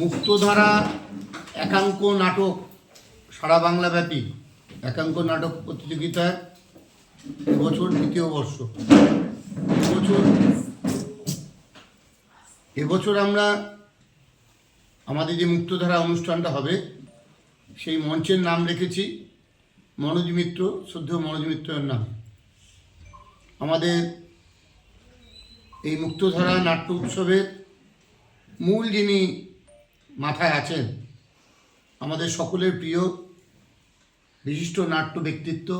মুক্তধারা, একাঙ্ক নাটক, সারা বাংলাব্যাপী একাঙ্ক নাটক প্রতিযোগিতায় এবছর দ্বিতীয় বর্ষ। এবছর এবছর আমরা আমাদের যে মুক্তধারা অনুষ্ঠানটা হবে, সেই মঞ্চের নাম রেখেছি মনোজ মিত্র, শ্রদ্ধেয় মনোজ মিত্রের নাম। আমাদের এই মুক্তধারা নাট্য উৎসবের মূল যিনি মাথায় আছেন, আমাদের সকলের প্রিয় বিশিষ্ট নাট্য ব্যক্তিত্ব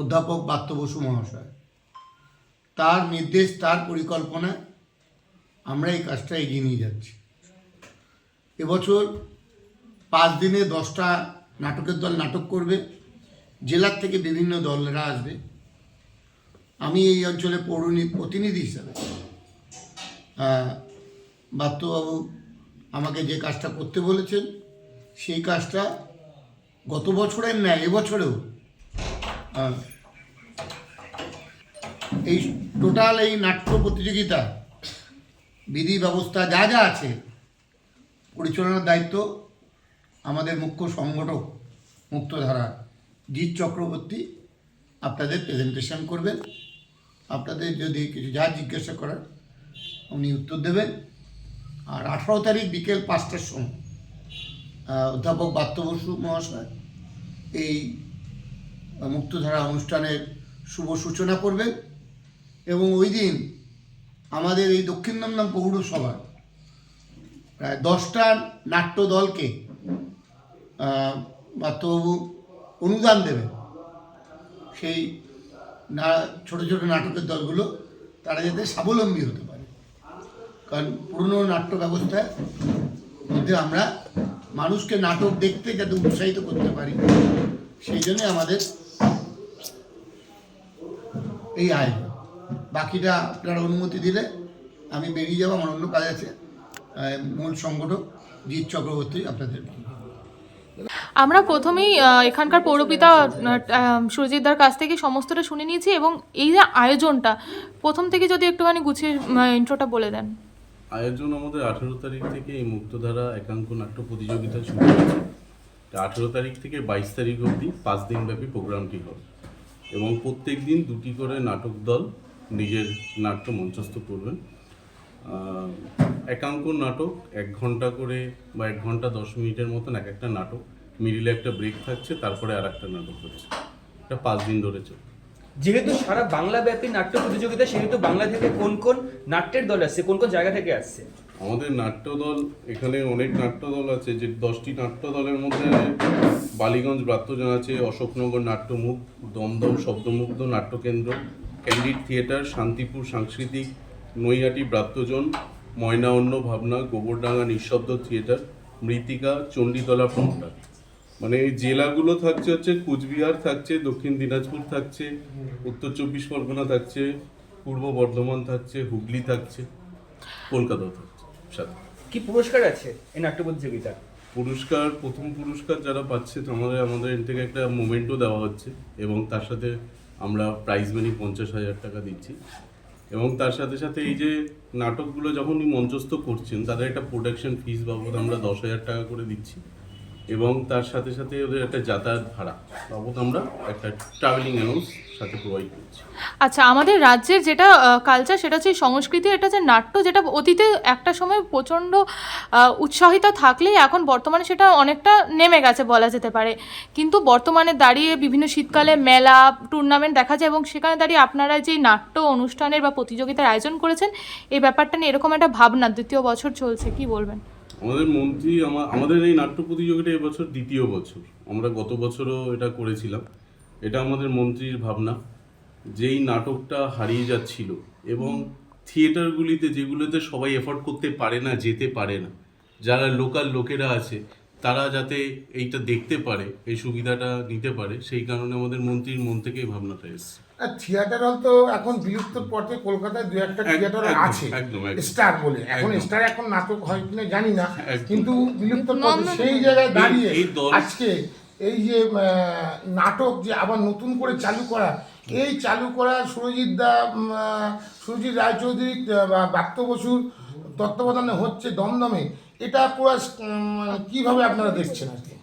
অধ্যাপক বাত্য বসু মহাশয়। তার নির্দেশ, তার পরিকল্পনায় আমরা এই কাজটা এগিয়ে নিয়ে যাচ্ছি। এবছর পাঁচ দিনে দশটা নাটকের দল নাটক করবে, জেলার থেকে বিভিন্ন দলেরা আসবে। আমি এই অঞ্চলে পৌরনি, প্রতিনিধি হিসাবে বাত্যবাবু আমাকে যে কাজটা করতে বলেছেন, সেই কাজটা গত বছরের ন্যায়, এবছরেও। এই টোটাল এই নাট্য প্রতিযোগিতা, বিধি ব্যবস্থা যা যা আছে, পরিচালনার দায়িত্ব আমাদের মুখ্য সংগঠক মুক্তধারা জিৎ চক্রবর্তী আপনাদের প্রেজেন্টেশন করবেন। আপনাদের যদি কিছু যা জিজ্ঞাসা করার, উনি উত্তর দেবেন। আর আঠারো তারিখ বিকেল পাঁচটার সময় অধ্যাপক বাত্য বসু মহাশয় এই মুক্তধারা অনুষ্ঠানের শুভ সূচনা করবেন এবং ওই দিন আমাদের এই দক্ষিণ দমদম পৌরসভার প্রায় দশটা নাট্য দলকে বাত্যবাবু অনুদান দেবেন। সেই না, ছোটো ছোটো নাটকের দলগুলো তারা যাতে স্বাবলম্বী হতে কারণ পুরনো নাট্য ব্যবস্থায় মধ্যে আমরা মানুষকে নাটক দেখতে যাতে উৎসাহিত করতে পারি, সেই জন্যে আমাদের এই আয় বাকিটা আপনারা অনুমতি দিলে আমি বেরিয়ে যাব, আমার অন্য কাজ আছে। মূল সংগঠক জিৎ চক্রবর্তী আপনাদের আমরা প্রথমেই এখানকার পৌরপিতা সুরজিৎদার কাছ থেকে সমস্তটা শুনে নিয়েছি এবং এই যে আয়োজনটা, প্রথম থেকে যদি একটুখানি গুছিয়ে ইন্ট্রোটা বলে দেন। আয়োজন আমাদের আঠেরো তারিখ থেকে এই মুক্তধারা একাঙ্ক নাট্য প্রতিযোগিতা শুরু হয়েছে। আঠেরো তারিখ থেকে বাইশ তারিখ অবধি পাঁচ দিনব্যাপী প্রোগ্রামটি হবে এবং প্রত্যেক দিন দুটি করে নাটক দল নিজের নাট্য মঞ্চস্থ করবেন। একাঙ্ক নাটক এক ঘণ্টা করে বা এক ঘণ্টা দশ মিনিটের মতন এক একটা নাটক। মিডিলে একটা ব্রেক থাকছে, তারপরে আর একটা নাটক হচ্ছে। এটা পাঁচ দিন ধরে চলবে যেহেতু সারা বাংলা ব্যাপী নাট্য প্রতিযোগিতা, সেহেতু বাংলা থেকে কোন কোন নাট্যের দল আসছে, কোন কোন জায়গা থেকে আসছে? আমাদের নাট্যদল, এখানে অনেক নাট্যদল আছে, যে দশটি নাট্যদলের মধ্যে বালিগঞ্জ ব্রাত্যজন আছে, অশোকনগর নাট্যমুখ, দমদম শব্দমুগ্ধ নাট্যকেন্দ্র, ক্যান্ডিড থিয়েটার, শান্তিপুর সাংস্কৃতিক, নৈহাটি ব্রাত্যজন ময়না অন্য ভাবনা, গোবরডাঙ্গা নিঃশব্দ থিয়েটার মৃতিকা চণ্ডীতলা প্রমোটার মানে এই জেলাগুলো থাকছে হচ্ছে কুচবিহার থাকছে দক্ষিণ দিনাজপুর থাকছে উত্তর চব্বিশ পরগনা থাকছে পূর্ব বর্ধমান থাকছে হুগলি থাকছে কলকাতাও থাকছে সাথে। কি পুরস্কার আছে এই নাট্য প্রতিযোগিতা পুরস্কার প্রথম পুরস্কার যারা পাচ্ছে আমাদের আমাদের এর থেকে একটা মোমেন্টও দেওয়া হচ্ছে এবং তার সাথে আমরা প্রাইজ মানি পঞ্চাশ হাজার টাকা দিচ্ছি। এবং তার সাথে সাথে এই যে নাটকগুলো যখনই মঞ্চস্থ করছেন তাদের একটা প্রোডাকশন ফিস বাবদ আমরা দশ হাজার টাকা করে দিচ্ছি। এবং তার সাথে সাথে ওদের একটা যাতায়াত ভাড়া বাবদ আমরা একটা ট্রাভেলিং অ্যালাউন্স সাথে প্রোভাইড করছি। আচ্ছা আমাদের রাজ্যের যেটা কালচার সেটা হচ্ছে সংস্কৃতি, এটা যে নাট্য, যেটা অতীতে একটা সময় প্রচণ্ড উৎসাহিত থাকলেই এখন বর্তমানে সেটা অনেকটা নেমে গেছে বলা যেতে পারে। কিন্তু বর্তমানে দাঁড়িয়ে বিভিন্ন শীতকালে মেলা টুর্নামেন্ট দেখা যায় এবং সেখানে দাঁড়িয়ে আপনারা যে নাট্য অনুষ্ঠানের বা প্রতিযোগিতার আয়োজন করেছেন, এই ব্যাপারটা নিয়ে এরকম একটা ভাবনা, দ্বিতীয় বছর চলছে, কি বলবেন? আমাদের মন্ত্রী, আমা- আমাদের এই নাট্য প্রতিযোগিতা এবছর দ্বিতীয় বছর। আমরা গত বছরও এটা করেছিলাম। এটা আমাদের মন্ত্রীর ভাবনা, যেই নাটকটা হারিয়ে যাচ্ছিল এবং থিয়েটারগুলিতে যেগুলোতে সবাই এফোর্ড করতে পারে না, যেতে পারে না, যারা লোকাল লোকেরা আছে তারা যাতে এইটা দেখতে পারে এই সুবিধাটা নিতে পারে সেই কারণে আমাদের মন্ত্রীর মন থেকে এই ভাবনাটা এসছে। আর থিয়েটার হল তো এখন বিলুপ্তর পথে কলকাতায় দু একটা থিয়েটার আছে। স্টার বলে। এখন স্টার এখন নাটক হয় কিনা জানি না। কিন্তু বিলুপ্তর পথে সেই জায়গায় দাঁড়িয়ে আজকে এই যে নাটক যে আবার নতুন করে চালু করা এই চালু করা সুরজিৎ দা সুরজিৎ রায়চৌধুরী বাপ্ত বসুর তত্ত্বাবধানে হচ্ছে দমদমে এটা পুরো কীভাবে আপনারা দেখছেন আর কি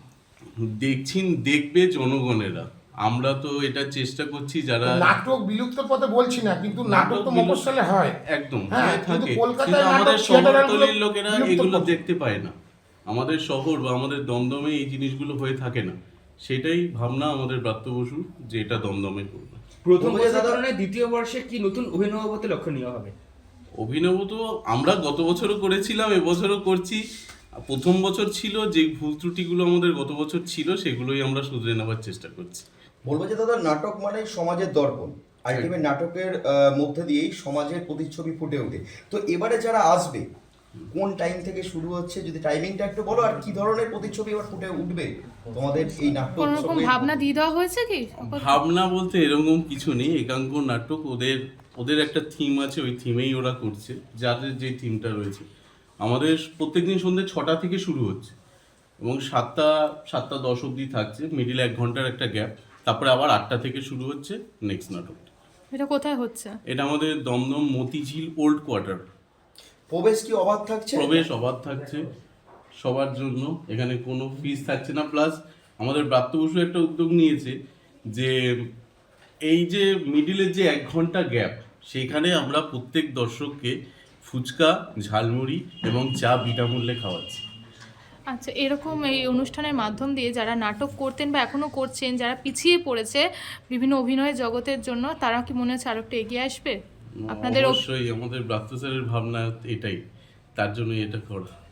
দেখছেন দেখবে জনগণেরা। আমরা তো এটা চেষ্টা করছি যারা নাটক বিলুপ্ত পথে বলছি না কিন্তু নাটক তো মফস্বলে হয়। একদম হ্যাঁ, থাকে। কলকাতায় কিন্তু আমাদের শহরতলির লোকেরা এগুলো দেখতে পায় না। আমাদের শহর বা আমাদের দমদমে এই জিনিসগুলো হয়ে থাকে না। সেটাই ভাবনা আমাদের ব্রাত্য বসু যে এটা দমদমে করবে। প্রথম দ্বিতীয় বর্ষে কি নতুন অভিনবতে লক্ষণীয় হবে? অভিনব তো আমরা গত বছরও করেছিলাম এবছরও করছি। প্রথম বছর ছিল যে ভুল ত্রুটিগুলো আমাদের গত বছর ছিল সেগুলোই আমরা শুধরে নেওয়ার চেষ্টা করছি। বলব যে দাদা নাটক মানে সমাজের দর্পণ। আলটিমেট নাটকের মধ্যে দিয়েই সমাজের প্রতিচ্ছবি ফুটে ওঠে। তো এবারে যারা আসবে কোন টাইম থেকে শুরু হচ্ছে যদি টাইমিংটা একটু বলো আর কি ধরনের প্রতিচ্ছবি এবার ফুটে উঠবে তোমাদের এই নাটক কোনো রকম ভাবনা দিয়ে দেওয়া হয়েছে কি? ভাবনা বলতে এরকম কিছু নেই একাঙ্ক নাটক ওদের ওদের একটা থিম আছে ওই থিমেই ওরা করছে যাদের যে থিমটা রয়েছে। আমাদের প্রত্যেকদিন সন্ধ্যে ছটা থেকে শুরু হচ্ছে এবং সাতটা সাতটা দশ অবধি থাকছে মিডিল এক ঘণ্টার একটা গ্যাপ তারপরে আবার আটটা থেকে শুরু হচ্ছে নেক্সট নাটক। এটা কোথায় হচ্ছে? এটা আমাদের দমদম মতিঝিল ওল্ড কোয়ার্টার প্রবেশ কি অবাধ থাকছে? প্রবেশ অবাধ থাকছে সবার জন্য এখানে কোনো ফিস থাকছে না প্লাস আমাদের ব্রাত্য বসু একটা উদ্যোগ নিয়েছে যে এই যে মিডিলের যে এক ঘণ্টা গ্যাপ সেখানে আমরা প্রত্যেক দর্শককে ফুচকা ঝালমুড়ি এবং চা বিনামূল্যে খাওয়াচ্ছি। আচ্ছা এরকম এই অনুষ্ঠানের মাধ্যম দিয়ে যারা নাটক করতেন বা এখনও করছেন যারা পিছিয়ে পড়েছে বিভিন্ন অভিনয় জগতের জন্য তারা কি মনে হচ্ছে আরও একটু এগিয়ে আসবে? আপনাদের অবশ্যই আমাদের ব্রাত্য স্যারের ভাবনা এটাই। তার জন্যই এটা করা।